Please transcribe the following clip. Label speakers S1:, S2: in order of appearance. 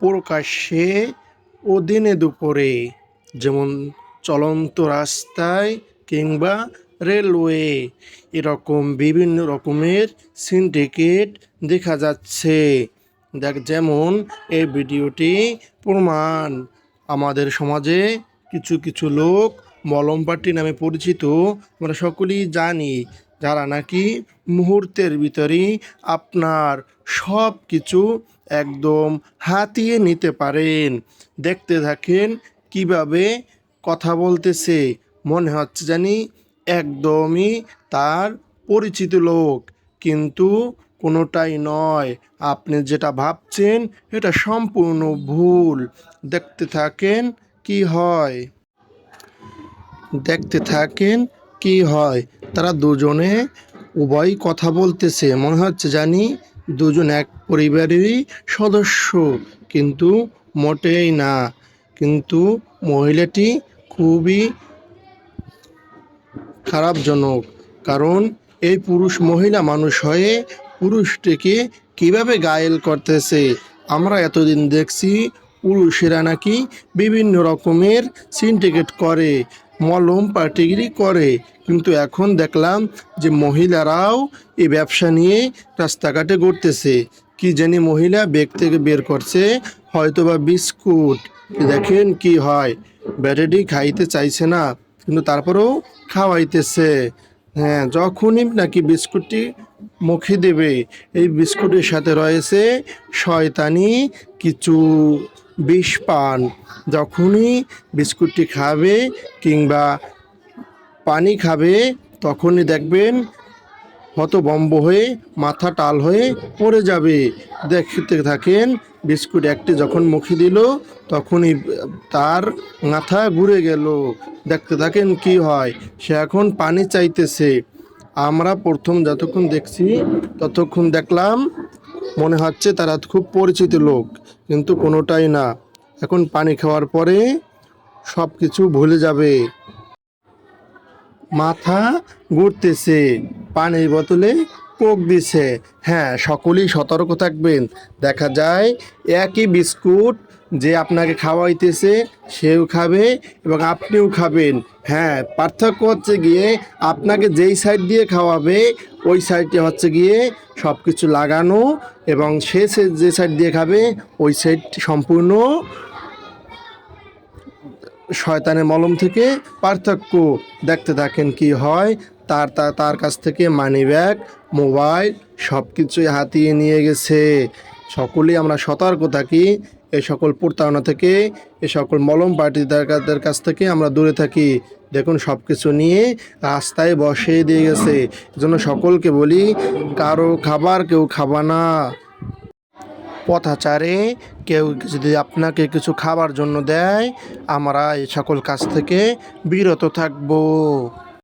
S1: প্রকাশ্যে ও দিনে দুপুরে, যেমন চলন্ত রাস্তায় কিংবা রেলওয়ে, এরকম বিভিন্ন রকমের সিন্ডিকেট দেখা যাচ্ছে। দেখ, যেমন এই ভিডিওটি প্রমাণ। আমাদের সমাজে কিছু কিছু লোক মলম পার্টি নামে পরিচিত, আমরা সকলেই জানি যারা নাকি মুহূর্তের ভিতরেই আপনার সব কিছু একদম হাতিয়ে নিতে পারেন। দেখতে থাকেন কীভাবে কথা বলতেছে। মনে হচ্ছে জানি একদমই তার পরিচিত লোক। কিন্তু কোনোটাই নয়। আপনি যেটা ভাবছেন এটা সম্পূর্ণ ভুল। দেখতে থাকেন কি হয়। দেখতে থাকেন কি হয়। তারা দুজনে উভয় কথা বলতেছে। মনে হচ্ছে জানি দুজন এক পরিবারেরই সদস্য, কিন্তু মোটেই না। কিন্তু মহিলাটি খুবই খারাপজনক, কারণ এই পুরুষ মহিলা মানুষ হয়ে পুরুষটিকে কীভাবে গায়েল করতেছে? আমরা এতদিন দেখছি পুরুষেরা নাকি বিভিন্ন রকমের সিন্ডিকেট করে। মলম পার্টিগিরি করে। কিন্তু এখন দেখলাম যে মহিলারাও এই ব্যবসা নিয়ে রাস্তাঘাটে ঘুরতেছে। কি জানি মহিলা ব্যাগ থেকে বের করছে, হয়তোবা বিস্কুট। দেখেন কি হয়, ব্যাটারি খাইতে চাইছে না, কিন্তু তারপরেও খাওয়াইতেছে। হ্যাঁ যখনই নাকি বিস্কুটটি মুখে দেবে, এই বিস্কুটের সাথে রয়েছে শয়তানি কিছু বিষ পান। যখনই বিস্কুটটি খাবে কিংবা পানি খাবে, তখনই দেখবেন হতবম্ব হয়ে, মাথা টাল হয়ে পড়ে যাবে। দেখতে থাকেন, বিস্কুট একটি যখন মুখে দিল, তখনই তার মাথা ঘুরে গেল। দেখতে থাকেন কি হয়, সে এখন পানি চাইতেছে। আমরা প্রথম যতক্ষণ দেখছি, ততক্ষণ দেখলাম, মনে হচ্ছে তারা খুব পরিচিত লোক, কিন্তু কোনোটাই না। এখন পানি খাওয়ার পরে সব কিছু ভুলে যাবে। মাথা ঘুরতেছে। পানির বোতলে কোক দিছে। হ্যাঁ সকলেই সতর্ক থাকবেন। দেখা যায়, একই বিস্কুট যে আপনাকে খাওয়াইতেছে, সেও খাবে এবং আপনিও খাবেন। হ্যাঁ পার্থক্য হচ্ছে গিয়ে আপনাকে যেই সাইড দিয়ে খাওয়াবে, ওই সাইডে হচ্ছে গিয়ে সব কিছু লাগানো এবং সে যে সাইড দিয়ে খাবে, ওই সাইড সম্পূর্ণ শয়তানের মলম থেকে পার্থক্য দেখতে থাকেন কি হয়। তার তার কাছ থেকে মানি ব্যাগ মোবাইল সব কিছুই হাতিয়ে নিয়ে গেছে। সকলেই আমরা সতর্ক থাকি এই সকল প্রতারণা থেকে এই সকল মলম পার্টিদের কাছ থেকে আমরা দূরে থাকি। দেখুন সব কিছু নিয়ে রাস্তায় বসিয়ে দিয়ে গেছে। এজন্য সকলকে বলি, কারও খাবার কেউ খাবা না। পথাচারে, কেউ যদি আপনাকে কিছু খাবার জন্য দেয়, আমরা এই সকল কাজ থেকে বিরত থাকব।